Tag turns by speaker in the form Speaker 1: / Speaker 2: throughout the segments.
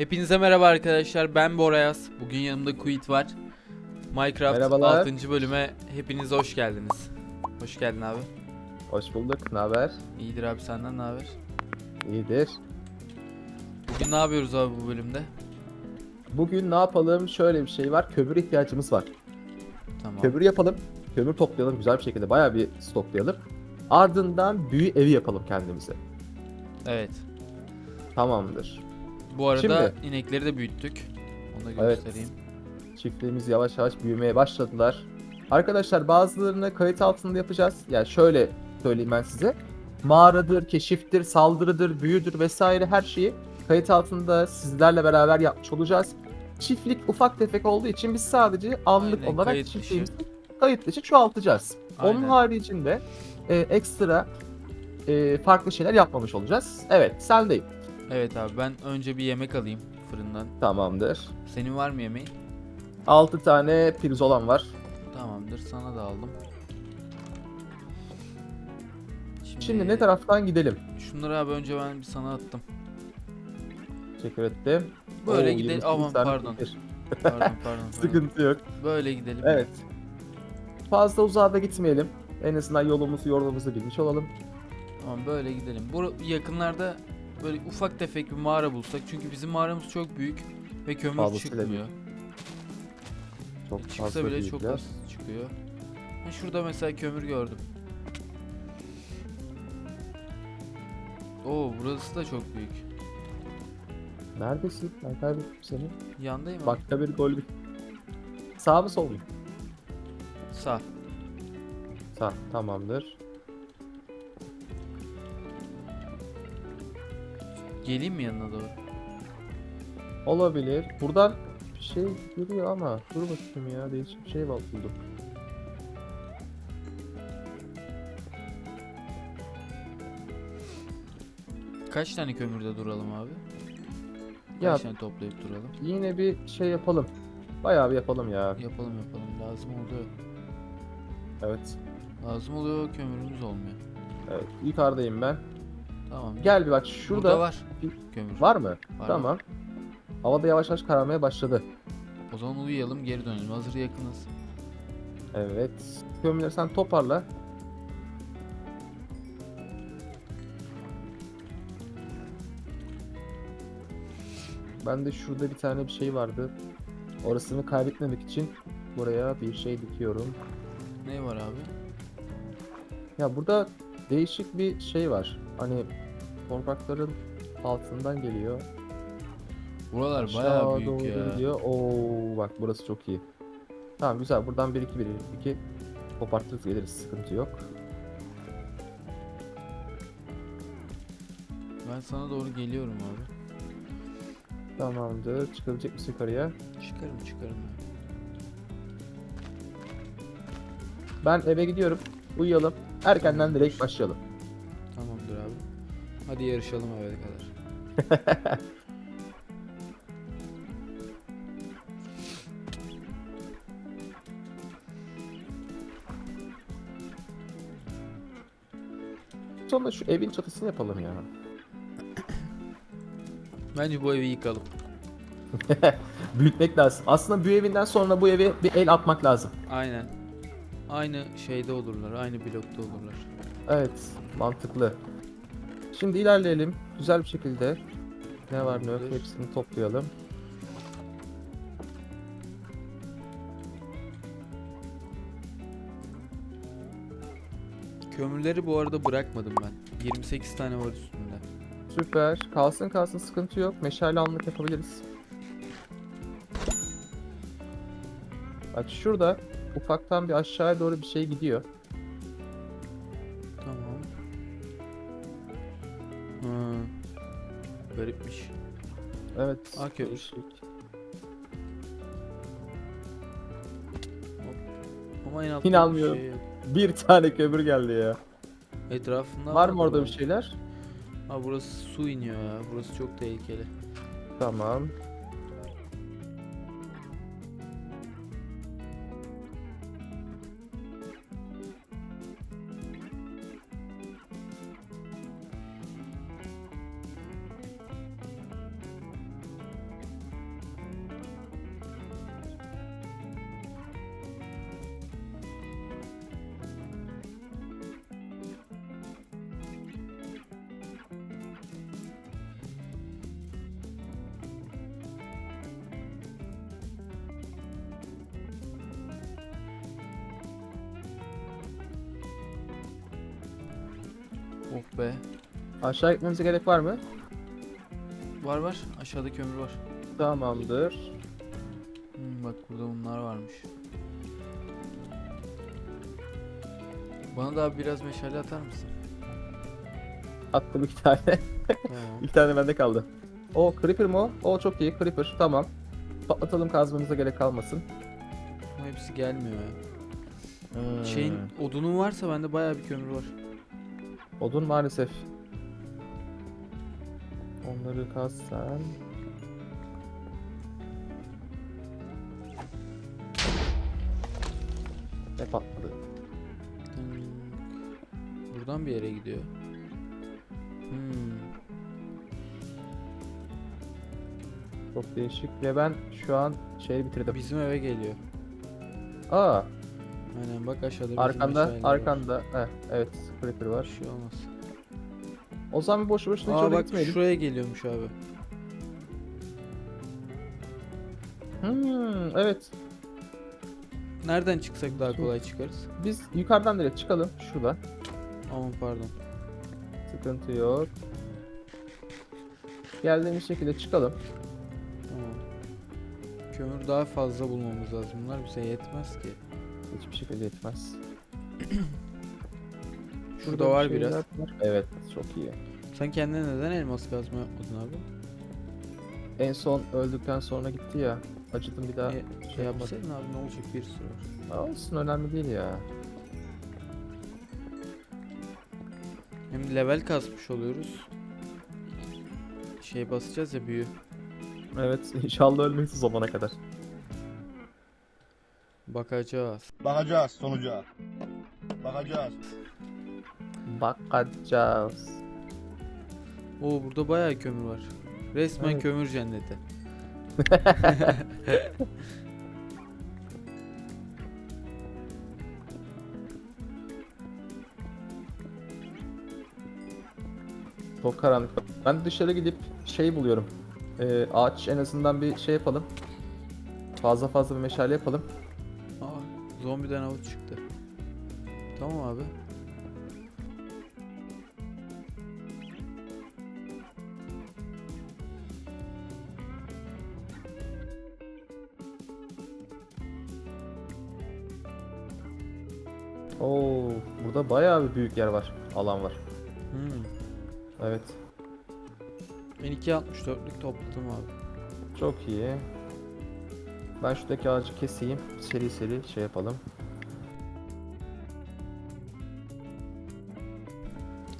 Speaker 1: Hepinize merhaba arkadaşlar. Ben Borayaz. Bugün yanımda Kuit var. Minecraft
Speaker 2: Merhabalar.
Speaker 1: 6. bölüme hepiniz hoş geldiniz. Hoş geldin abi.
Speaker 2: Hoş bulduk. Ne haber?
Speaker 1: İyidir abi senden ne haber?
Speaker 2: İyidir.
Speaker 1: Bugün ne yapıyoruz abi bu bölümde?
Speaker 2: Bugün ne yapalım? Şöyle bir şey var. Kömür ihtiyacımız var.
Speaker 1: Tamam.
Speaker 2: Kömür yapalım. Kömür toplayalım güzel bir şekilde. Bayağı bir stoklayalım. Ardından büyü evi yapalım kendimize.
Speaker 1: Evet.
Speaker 2: Tamamdır.
Speaker 1: Bu arada
Speaker 2: Şimdi-
Speaker 1: inekleri de büyüttük. Onu da
Speaker 2: Evet.
Speaker 1: göstereyim.
Speaker 2: Çiftliğimiz yavaş yavaş büyümeye başladılar. Arkadaşlar bazılarını kayıt altında yapacağız. Yani şöyle söyleyeyim ben size. Mağaradır, keşiftir, saldırıdır, büyüdür vesaire her şeyi kayıt altında sizlerle beraber yapmış olacağız. Çiftlik ufak tefek olduğu için biz sadece anlık
Speaker 1: Aynen,
Speaker 2: olarak
Speaker 1: kayıt dışı.
Speaker 2: çiftliğimizi kayıt dışı çoğaltacağız. Onun
Speaker 1: Aynen.
Speaker 2: haricinde e, ekstra e, farklı şeyler yapmamış olacağız. Evet, sendeyim.
Speaker 1: Evet abi ben önce bir yemek alayım fırından.
Speaker 2: Tamamdır.
Speaker 1: Senin var mı yemeğin?
Speaker 2: 6 tane pirzolan var.
Speaker 1: Tamamdır. Sana da aldım.
Speaker 2: Şimdi ne taraftan gidelim?
Speaker 1: Şunları abi önce ben bir sana attım.
Speaker 2: Teşekkür ettim.
Speaker 1: Böyle
Speaker 2: Oo,
Speaker 1: gidelim.
Speaker 2: 28
Speaker 1: Aman pardon. Pardon pardon. pardon.
Speaker 2: Sıkıntı yok.
Speaker 1: Böyle gidelim.
Speaker 2: Evet. Fazla uzağa da gitmeyelim. En azından yolumuzu yolumuzu bilmiş olalım.
Speaker 1: Tamam böyle gidelim. Bu yakınlarda böyle ufak tefek bir mağara bulsak çünkü bizim mağaramız çok büyük ve kömür
Speaker 2: Fazlasıyla
Speaker 1: çıkmıyor.
Speaker 2: Çok
Speaker 1: Çıksa bile çok az çıkıyor. Ha, şurada mesela kömür gördüm. Oo burası da çok büyük.
Speaker 2: Neredesin? Ben kaybettim seni.
Speaker 1: Yandayım
Speaker 2: Bak bir gol bir. Sağ mı sol mu?
Speaker 1: abi. Sağ.
Speaker 2: Sağ. Tamamdır.
Speaker 1: Geleyim mi yanına doğru?
Speaker 2: Olabilir. Buradan bir şey yürüyor ama dur bakayım ya değişik bir şey var buldum.
Speaker 1: Kaç tane kömürde duralım abi?
Speaker 2: Ya-
Speaker 1: Kaç tane toplayıp duralım?
Speaker 2: Yine bir şey yapalım. Bayağı bir yapalım ya.
Speaker 1: Yapalım yapalım. Lazım oluyor.
Speaker 2: Evet.
Speaker 1: Lazım oluyor kömürümüz olmuyor.
Speaker 2: Evet. Yukarıdayım ben.
Speaker 1: Tamam.
Speaker 2: Gel bir bak
Speaker 1: Burada
Speaker 2: şurada
Speaker 1: var kömür.
Speaker 2: var mı?
Speaker 1: Var,
Speaker 2: tamam.
Speaker 1: var.
Speaker 2: Havada yavaş yavaş kararmaya başladı.
Speaker 1: O zaman uyuyalım geri dönelim. Hazır yakınız.
Speaker 2: Evet. Kömürleri sen toparla. Ben de şurada bir tane bir şey vardı. Orasını kaybetmemek için buraya bir şey dikiyorum.
Speaker 1: Ne var abi?
Speaker 2: Ya burada değişik bir şey var. Hani toprakların altından geliyor.
Speaker 1: Buralar
Speaker 2: Aşağı
Speaker 1: bayağı büyük
Speaker 2: doğru
Speaker 1: ya.
Speaker 2: gidiyor. Oo bak burası çok iyi. Tamam güzel. Buradan 1 2 1 2 kopartırız geliriz. Sıkıntı yok.
Speaker 1: Ben sana doğru geliyorum abi.
Speaker 2: Tamamdır. Çıkabilecek misin yukarıya?
Speaker 1: Çıkarım çıkarım.
Speaker 2: Ben eve gidiyorum. Uyuyalım. Erkenden direkt başlayalım.
Speaker 1: Tamamdır abi. Hadi yarışalım eve kadar.
Speaker 2: Sonra şu evin çatısını yapalım ya.
Speaker 1: Bence bu evi yıkalım.
Speaker 2: Büyütmek lazım. Aslında bu evinden sonra bu eve bir el atmak lazım.
Speaker 1: Aynen. Aynı şeyde olurlar. Aynı blokta olurlar.
Speaker 2: Evet. Mantıklı. Şimdi ilerleyelim. Güzel bir şekilde. Ne var ne yok hepsini toplayalım.
Speaker 1: Kömürleri bu arada bırakmadım ben. 28 tane var üstünde.
Speaker 2: Süper. Kalsın kalsın sıkıntı yok. Meşale anlık yapabiliriz. Bak şurada ufaktan bir aşağıya doğru bir şey gidiyor. Evet.
Speaker 1: Kömür.
Speaker 2: değişik.
Speaker 1: Ama en altta bir şey yok.
Speaker 2: Bir tane kömür geldi ya.
Speaker 1: Etrafında
Speaker 2: Var mı orada bir şeyler?
Speaker 1: Ha burası su iniyor ya. Burası çok tehlikeli.
Speaker 2: Tamam.
Speaker 1: Oh be.
Speaker 2: Aşağı gitmemize gerek var mı?
Speaker 1: Var var. Aşağıda kömür var.
Speaker 2: Tamamdır.
Speaker 1: Hmm, bak burada bunlar varmış. Bana daha biraz meşale atar mısın?
Speaker 2: Attım iki tane. iki tane bende kaldı. O Creeper mu? o? O çok iyi Creeper. Tamam. Patlatalım kazmamıza gerek kalmasın.
Speaker 1: Ama hepsi gelmiyor ya.
Speaker 2: Hmm.
Speaker 1: Şeyin odunun varsa bende bayağı bir kömür var.
Speaker 2: Odun maalesef. Onları kaz sen. Ne patladı?
Speaker 1: Hmm. Buradan bir yere gidiyor. Hmm.
Speaker 2: Çok değişik ve ben şu an şeyi bitirdim.
Speaker 1: Bizim eve geliyor.
Speaker 2: Aa,
Speaker 1: Aynen bak aşağıda bizim
Speaker 2: arkanda,
Speaker 1: meşaleler var.
Speaker 2: arkanda. Heh, evet, Creeper
Speaker 1: Bir
Speaker 2: var.
Speaker 1: şey olmaz.
Speaker 2: O zaman boşu boşuna hiç
Speaker 1: Aa
Speaker 2: oraya
Speaker 1: bak
Speaker 2: gitmeyelim.
Speaker 1: şuraya geliyormuş abi.
Speaker 2: Hmm, evet.
Speaker 1: Nereden çıksak daha kolay çıkarız?
Speaker 2: Biz yukarıdan direkt çıkalım. Şuradan.
Speaker 1: Aman pardon.
Speaker 2: Sıkıntı yok. Geldiğimiz şekilde çıkalım.
Speaker 1: Tamam. Kömür daha fazla bulmamız lazım. Bunlar bize yetmez ki.
Speaker 2: Hiçbir şekilde yetmez.
Speaker 1: Şurada
Speaker 2: bir
Speaker 1: var
Speaker 2: şeyler
Speaker 1: biraz.
Speaker 2: var. Evet, çok iyi.
Speaker 1: Sen kendine neden elmas kazma yapmadın abi?
Speaker 2: En son öldükten sonra gitti ya. Acıdım bir daha.
Speaker 1: E,
Speaker 2: şey
Speaker 1: şey
Speaker 2: yapmadım.
Speaker 1: yapsaydın abi ne olacak bir sürü var.
Speaker 2: Aa, Olsun önemli değil ya.
Speaker 1: Hem level kasmış oluyoruz. Şey basacağız ya büyü.
Speaker 2: Evet inşallah ölmeyiz o zamana kadar.
Speaker 1: Bakacağız.
Speaker 3: Bakacağız sonuca. Bakacağız.
Speaker 2: Bakacağız.
Speaker 1: Oo burada bayağı kömür var. Resmen
Speaker 2: Evet.
Speaker 1: kömür cenneti.
Speaker 2: Çok karanlık. Ben dışarı gidip şey buluyorum. Ee, ağaç en azından bir şey yapalım. Fazla fazla bir meşale yapalım.
Speaker 1: Zombiden avuç çıktı. Tamam abi.
Speaker 2: Oo, burada bayağı bir büyük yer var. Alan var.
Speaker 1: Hmm.
Speaker 2: Evet.
Speaker 1: Ben 2.64'lük topladım abi.
Speaker 2: Çok iyi. Ben şuradaki ağacı keseyim. Seri seri şey yapalım.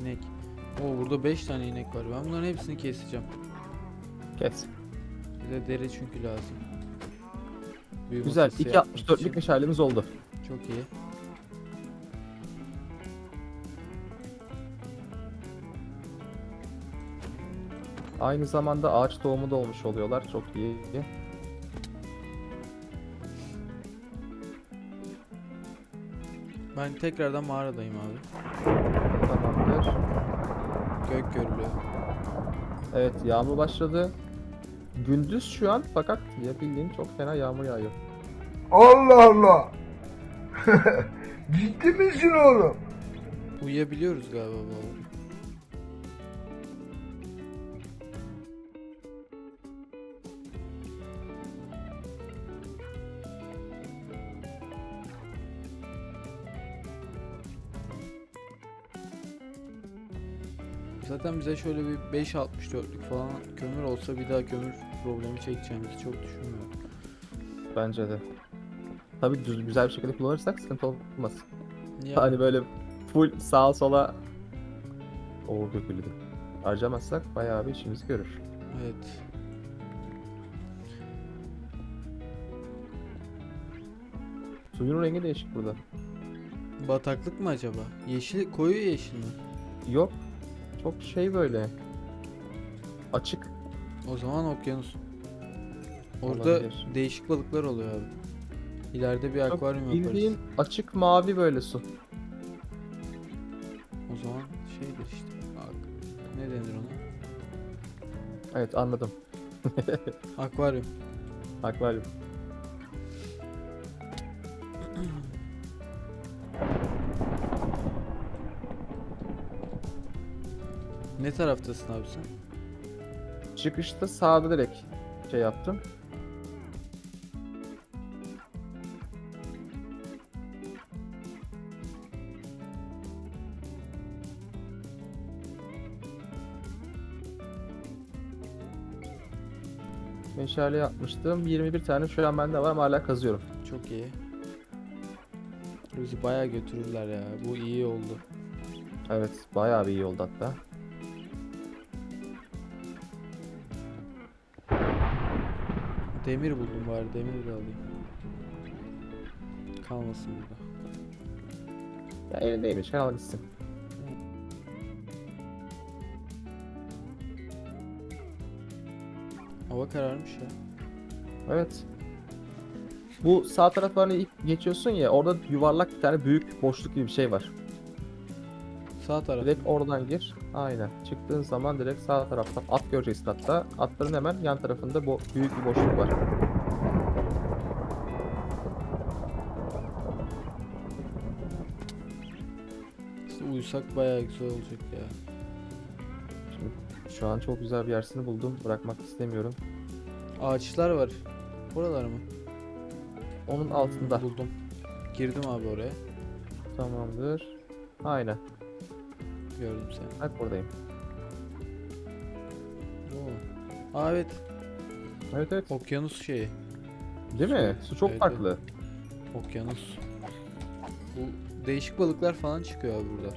Speaker 1: İnek. Oo burada 5 tane inek var. Ben bunların hepsini keseceğim.
Speaker 2: Kes.
Speaker 1: Bize deri çünkü lazım. Büyü
Speaker 2: Güzel.
Speaker 1: masası yapmak
Speaker 2: 2.64'lük
Speaker 1: için.
Speaker 2: meşalemiz oldu.
Speaker 1: Çok iyi.
Speaker 2: Aynı zamanda ağaç tohumu da olmuş oluyorlar. Çok iyi.
Speaker 1: Ben tekrardan mağaradayım abi.
Speaker 2: Tamamdır.
Speaker 1: Gök görülüyor.
Speaker 2: Evet yağmur başladı. Gündüz şu an fakat ya bildiğin çok fena yağmur yağıyor.
Speaker 4: Allah Allah. Ciddi misin oğlum?
Speaker 1: Uyuyabiliyoruz galiba bu arada. Zaten bize şöyle bir 5.64'lük falan kömür olsa bir daha kömür problemi çekeceğimizi çok düşünmüyorum.
Speaker 2: Bence de. Tabii düz güzel bir şekilde kullanırsak sıkıntı olmaz.
Speaker 1: Ya,
Speaker 2: Hani böyle full sağa sola o döküldü. Harcamazsak bayağı bir işimizi görür.
Speaker 1: evet.
Speaker 2: Suyun rengi değişik burada.
Speaker 1: Bataklık mı acaba? Yeşil, koyu yeşil mi?
Speaker 2: Yok. Çok şey böyle. Açık.
Speaker 1: O zaman okyanus. Orada
Speaker 2: Olabilir.
Speaker 1: değişik balıklar oluyor abi. İleride bir
Speaker 2: Çok
Speaker 1: akvaryum yaparız.
Speaker 2: Bildiğin açık mavi böyle su.
Speaker 1: O zaman şeydir işte. Ak- ne denir ona?
Speaker 2: Evet anladım.
Speaker 1: Akvaryum.
Speaker 2: Akvaryum.
Speaker 1: Ne taraftasın abi sen?
Speaker 2: Çıkışta sağda direkt şey yaptım. Meşale yapmıştım. 21 tane şu an bende var ama hala kazıyorum.
Speaker 1: Çok iyi. Bizi bayağı götürürler ya. Bu iyi oldu.
Speaker 2: Evet, bayağı bir iyi oldu hatta.
Speaker 1: Demir buldum bari. Demir de alayım. Kalmasın burada.
Speaker 2: Ya elindeymiş, al gitsin.
Speaker 1: Hava kararmış ya.
Speaker 2: Evet. Bu sağ taraflarını geçiyorsun ya, orada yuvarlak bir tane büyük boşluk gibi bir şey var.
Speaker 1: Sağ taraf.
Speaker 2: Direkt oradan gir. Aynen. Çıktığın zaman direkt sağ taraftan at göreceksin hatta. Atların hemen yan tarafında bu büyük bir boşluk var.
Speaker 1: İşte uyusak bayağı güzel olacak ya.
Speaker 2: Şimdi şu an çok güzel bir yersini buldum. Bırakmak istemiyorum.
Speaker 1: Ağaçlar var. Buralar mı?
Speaker 2: Onun altında.
Speaker 1: Buldum. Girdim abi oraya.
Speaker 2: Tamamdır. Aynen.
Speaker 1: Gördüm seni.
Speaker 2: Bak buradayım.
Speaker 1: Oo. Aa evet.
Speaker 2: Evet evet.
Speaker 1: Okyanus şeyi.
Speaker 2: Değil mi? Su çok
Speaker 1: Evet,
Speaker 2: farklı.
Speaker 1: Okyanus. Bu değişik balıklar falan çıkıyor abi burada.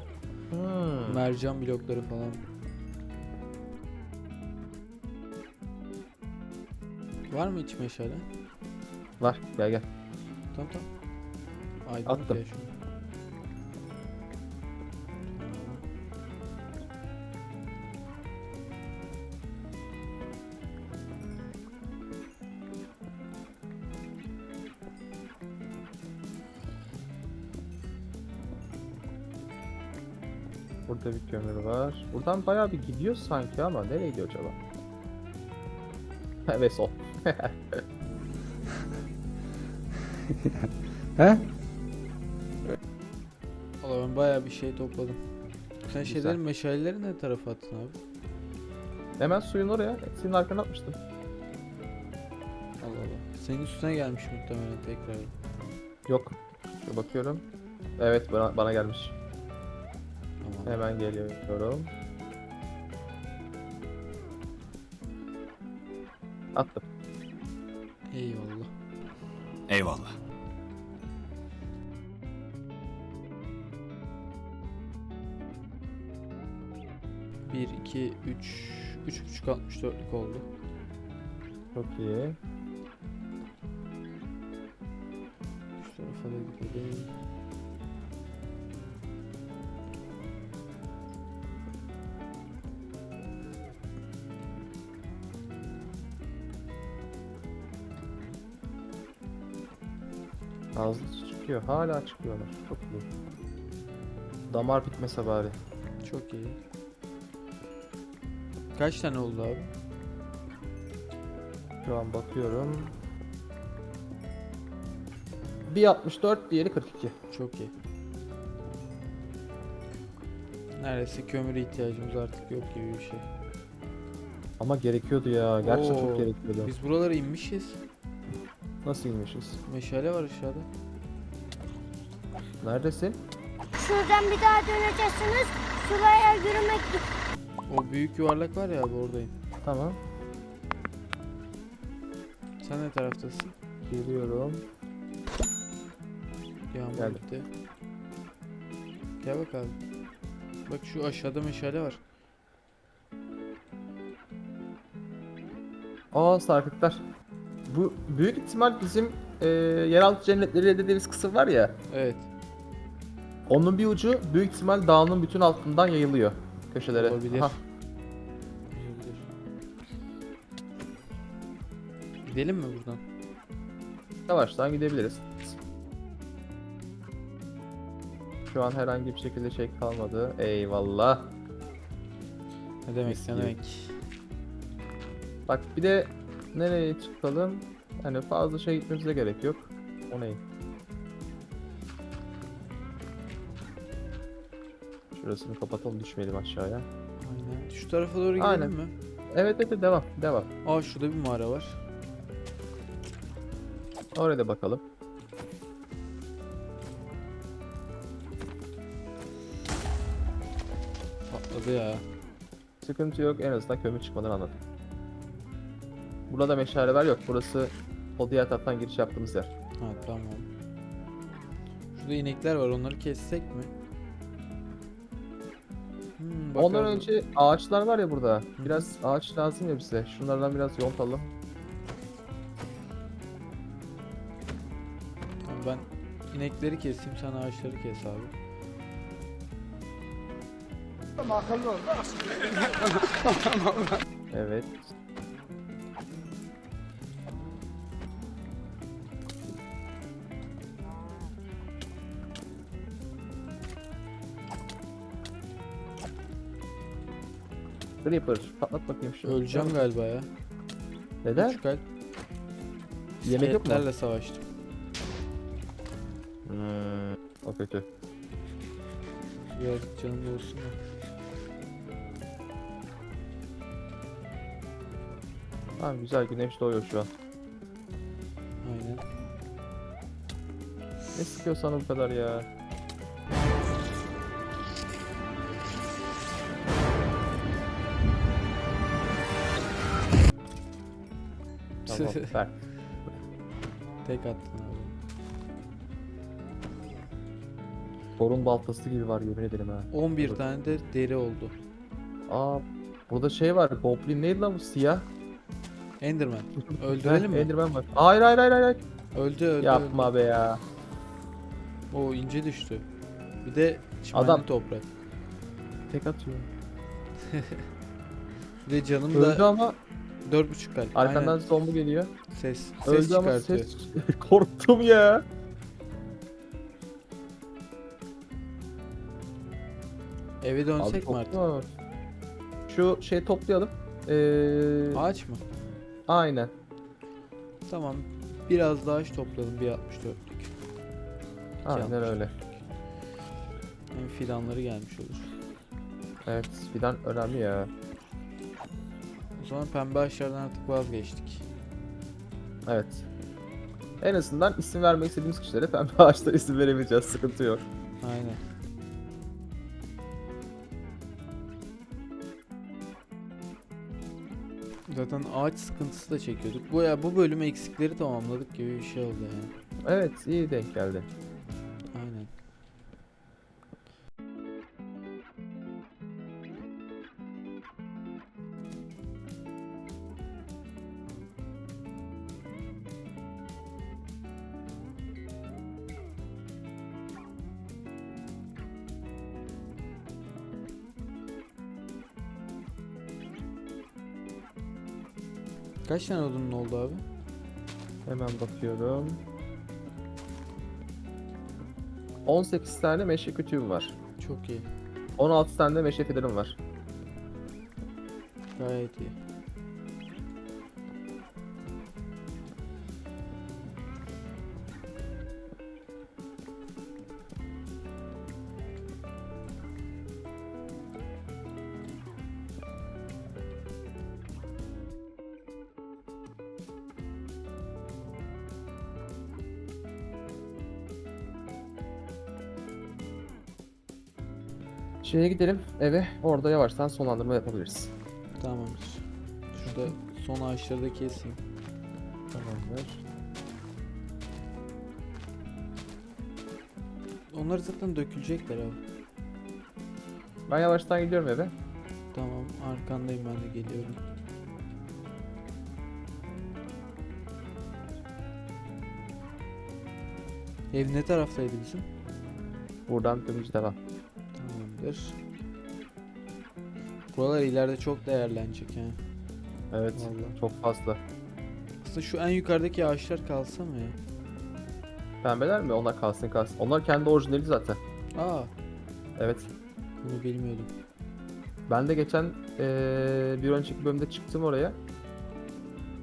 Speaker 2: Hmm.
Speaker 1: Mercan blokları falan. Var mı hiç meşale?
Speaker 2: Var. Gel gel.
Speaker 1: Tamam tamam. Aydınlık
Speaker 2: Attım.
Speaker 1: ya şunu.
Speaker 2: Burada bir kömür var. Buradan bayağı bir gidiyor sanki ama nereye gidiyor acaba? Evet sol.
Speaker 1: Valla ben bayağı bir şey topladım. Sen
Speaker 2: Güzel.
Speaker 1: şeylerin meşaleleri ne tarafa attın abi?
Speaker 2: Hemen suyun oraya. Senin arkana atmıştım.
Speaker 1: Allah Allah. Senin üstüne gelmiş muhtemelen tekrar.
Speaker 2: Yok. Şu bakıyorum. Evet bana, bana gelmiş. Hemen geliyorum. Attım.
Speaker 1: Eyvallah.
Speaker 5: Eyvallah.
Speaker 1: Bir, iki, üç, üç buçuk altmış dörtlük oldu.
Speaker 2: Çok iyi.
Speaker 1: Şu tarafa da gidelim.
Speaker 2: Çıkıyor. Hala çıkıyorlar. Çok iyi. Damar bitmese bari.
Speaker 1: Çok iyi. Kaç tane oldu abi?
Speaker 2: Şu an bakıyorum. Bir 64, diğeri 42.
Speaker 1: Çok iyi. Neredeyse kömüre ihtiyacımız artık yok gibi bir şey.
Speaker 2: Ama gerekiyordu ya. Gerçekten
Speaker 1: Oo,
Speaker 2: çok gerekiyordu.
Speaker 1: Biz buralara inmişiz.
Speaker 2: Nasıl inmişiz?
Speaker 1: Meşale var aşağıda.
Speaker 2: Neredesin?
Speaker 6: Şuradan bir daha döneceksiniz. Şuraya yürümek
Speaker 1: O büyük yuvarlak var ya abi oradayım.
Speaker 2: Tamam.
Speaker 1: Sen ne taraftasın?
Speaker 2: Geliyorum.
Speaker 1: Yağmur
Speaker 2: Geldim.
Speaker 1: bitti. Gel bak abi. Bak şu aşağıda meşale var.
Speaker 2: Aa sarkıtlar. Bu büyük ihtimal bizim e, yeraltı cennetleri dediğimiz kısım var ya.
Speaker 1: Evet.
Speaker 2: Onun bir ucu büyük ihtimal dağının bütün altından yayılıyor köşelere.
Speaker 1: Olabilir.
Speaker 2: Aha,
Speaker 1: Olabilir. Gidelim mi buradan?
Speaker 2: yavaştan gidebiliriz. Şu an herhangi bir şekilde şey kalmadı. Eyvallah.
Speaker 1: Ne demek ne demek.
Speaker 2: Bak bir de nereye çıkalım? Hani fazla şey gitmemize gerek yok. O ne? Şurasını kapatalım düşmeyelim aşağıya.
Speaker 1: Aynen. Şu tarafa doğru gidelim
Speaker 2: Aynen.
Speaker 1: mi?
Speaker 2: Evet evet devam devam.
Speaker 1: Aa şurada bir mağara var.
Speaker 2: Oraya da bakalım.
Speaker 1: Patladı ya.
Speaker 2: Sıkıntı yok en azından kömür çıkmadan anladım. Burada meşale var yok. Burası o diğer taraftan giriş yaptığımız yer.
Speaker 1: Ha tamam. Şurada inekler var onları kessek mi? Hmm, bak
Speaker 2: Ondan önce ağaçlar var ya burada. Biraz ağaç lazım ya bize. Şunlardan biraz yontalım.
Speaker 1: Ben inekleri keseyim sen ağaçları kes abi.
Speaker 2: Evet. Creeper patlat bakayım şunu.
Speaker 1: Öleceğim galiba ya.
Speaker 2: Neden?
Speaker 1: Üç kalp.
Speaker 2: Yemek yok mu?
Speaker 1: İskeletlerle savaştım.
Speaker 2: Hmm, o kötü.
Speaker 1: Biraz canım olsun.
Speaker 2: Tamam güzel güneş doğuyor şu an.
Speaker 1: Aynen.
Speaker 2: Ne sıkıyor sana bu kadar ya? Ver.
Speaker 1: Tek attın abi.
Speaker 2: Torun baltası gibi var yemin ederim ha.
Speaker 1: 11
Speaker 2: Evet.
Speaker 1: tane de deri oldu.
Speaker 2: Aa, burada şey var. Goblin neydi lan bu siyah?
Speaker 1: Enderman. Öldürelim mi?
Speaker 2: Enderman var. Hayır hayır hayır hayır.
Speaker 1: Öldü öldü.
Speaker 2: Yapma be ya.
Speaker 1: öldü. O ince düştü. Bir de çimenli
Speaker 2: Adam-
Speaker 1: toprak.
Speaker 2: Tek atıyor.
Speaker 1: Bir de canım
Speaker 2: Öldü
Speaker 1: da
Speaker 2: ama
Speaker 1: 4.5 kalp.
Speaker 2: arkandan
Speaker 1: Aynen.
Speaker 2: zombi geliyor.
Speaker 1: ses ses
Speaker 2: Öldü ama
Speaker 1: çıkartıyor.
Speaker 2: ses korktum ya.
Speaker 1: Eve
Speaker 2: Abi
Speaker 1: dönsek mi artık?
Speaker 2: Şu şey toplayalım. Ee,
Speaker 1: Ağaç mı?
Speaker 2: aynen.
Speaker 1: Tamam. Biraz daha ağaç topladım. Bir 64'lük.
Speaker 2: Aynen
Speaker 1: yapmış.
Speaker 2: öyle.
Speaker 1: Hem fidanları gelmiş olur.
Speaker 2: Evet fidan önemli ya.
Speaker 1: Zaman pembe ağaçlardan artık vazgeçtik.
Speaker 2: Evet. En azından isim vermek istediğimiz kişilere pembe ağaçlara isim verebileceğiz. Sıkıntı yok.
Speaker 1: Aynen. Zaten ağaç sıkıntısı da çekiyorduk. Bu ya bu bölüm eksikleri tamamladık gibi bir şey oldu yani.
Speaker 2: Evet iyi denk geldi.
Speaker 1: Kaç tane odunun oldu abi?
Speaker 2: Hemen bakıyorum. 18 tane meşe kütüğüm var.
Speaker 1: Çok iyi.
Speaker 2: 16 tane de meşe fidanım var.
Speaker 1: Gayet iyi.
Speaker 2: Şeye gidelim eve. Orada yavaştan sonlandırma yapabiliriz.
Speaker 1: Tamamdır. Şurada son ağaçları da keseyim.
Speaker 2: Tamamdır.
Speaker 1: Onlar zaten dökülecekler abi.
Speaker 2: Ben yavaştan gidiyorum eve.
Speaker 1: Tamam arkandayım ben de geliyorum. Ev ne taraftaydı bizim?
Speaker 2: Buradan dönüş devam.
Speaker 1: Tamamdır. Buralar ileride çok değerlenecek ha.
Speaker 2: Evet.
Speaker 1: Vallahi.
Speaker 2: Çok fazla.
Speaker 1: Aslında şu en yukarıdaki ağaçlar kalsa mı ya?
Speaker 2: Pembeler mi? Onlar kalsın kalsın. Onlar kendi orijinali zaten.
Speaker 1: Aa,
Speaker 2: Evet.
Speaker 1: bunu bilmiyordum.
Speaker 2: Ben de geçen eee, bir önceki bölümde çıktım oraya.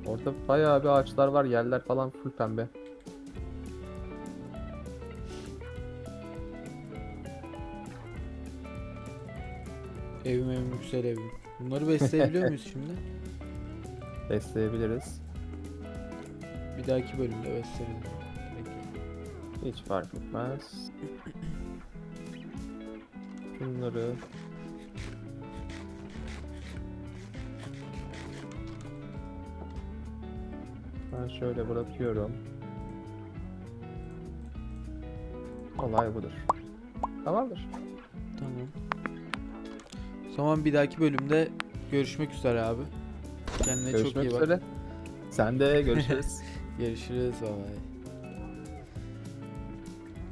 Speaker 2: Orada bayağı bir ağaçlar var. Yerler falan full pembe.
Speaker 1: Evim evim güzel evim. Bunları besleyebiliyor muyuz şimdi?
Speaker 2: Besleyebiliriz.
Speaker 1: Bir dahaki bölümde besleriz. Peki.
Speaker 2: Hiç fark etmez. Bunları ben şöyle bırakıyorum. Olay budur. Tamamdır.
Speaker 1: O zaman bir dahaki bölümde görüşmek üzere abi. Kendine çok
Speaker 2: Görüşmek
Speaker 1: iyi bak.
Speaker 2: üzere. Sen de görüşürüz.
Speaker 1: Görüşürüz. Bye.